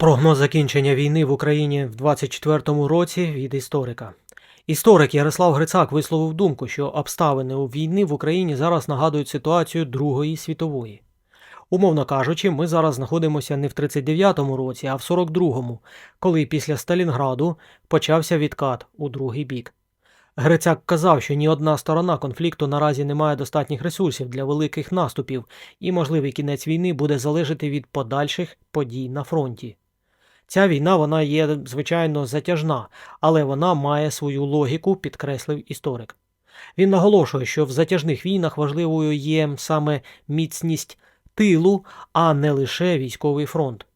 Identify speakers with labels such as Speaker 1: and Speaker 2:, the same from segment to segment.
Speaker 1: Прогноз закінчення війни в Україні в 24-му році від історика. Історик Ярослав Грицак висловив думку, що обставини у війни в Україні зараз нагадують ситуацію Другої світової. Умовно кажучи, ми зараз знаходимося не в 39-му році, а в 42-му, коли після Сталінграду почався відкат у другий бік. Грицяк казав, що ні одна сторона конфлікту наразі не має достатніх ресурсів для великих наступів, і можливий кінець війни буде залежати від подальших подій на фронті. Ця війна вона є, звичайно, затяжна, але вона має свою логіку, підкреслив історик. Він наголошує, що в затяжних війнах важливою є саме міцність тилу, а не лише військовий фронт.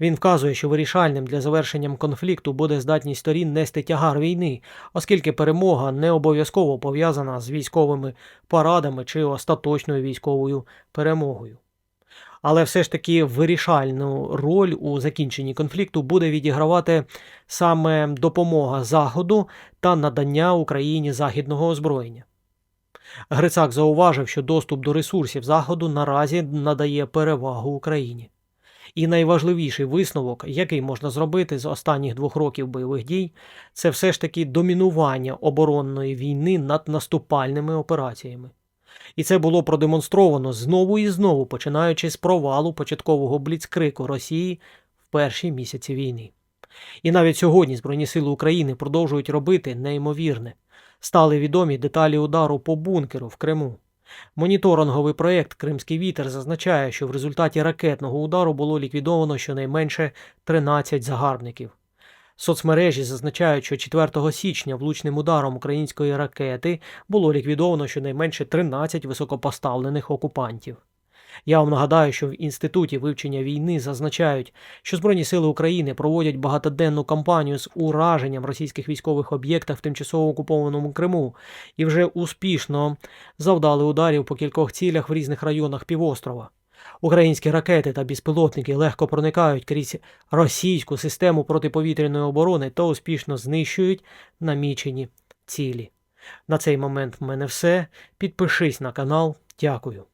Speaker 1: Він вказує, що вирішальним для завершення конфлікту буде здатність сторін нести тягар війни, оскільки перемога не обов'язково пов'язана з військовими парадами чи остаточною військовою перемогою. Але все ж таки вирішальну роль у закінченні конфлікту буде відігравати саме допомога Заходу та надання Україні західного озброєння. Грицак зауважив, що доступ до ресурсів Заходу наразі надає перевагу Україні. І найважливіший висновок, який можна зробити з останніх двох років бойових дій, це все ж таки домінування оборонної війни над наступальними операціями. І це було продемонстровано знову і знову, починаючи з провалу початкового бліцкрику Росії в перші місяці війни. І навіть сьогодні Збройні сили України продовжують робити неймовірне. Стали відомі деталі удару по бункеру в Криму. Моніторинговий проєкт Кримський вітер зазначає, що в результаті ракетного удару було ліквідовано щонайменше 13 загарбників. Соцмережі зазначають, що 4 січня влучним ударом української ракети було ліквідовано щонайменше 13 високопоставлених окупантів. Я вам нагадаю, що в Інституті вивчення війни зазначають, що Збройні сили України проводять багатоденну кампанію з ураженням російських військових об'єктів в тимчасово окупованому Криму і вже успішно завдали ударів по кількох цілях в різних районах півострова. Українські ракети та безпілотники легко проникають крізь російську систему протиповітряної оборони та успішно знищують намічені цілі. На цей момент в мене все. Підпишись на канал. Дякую.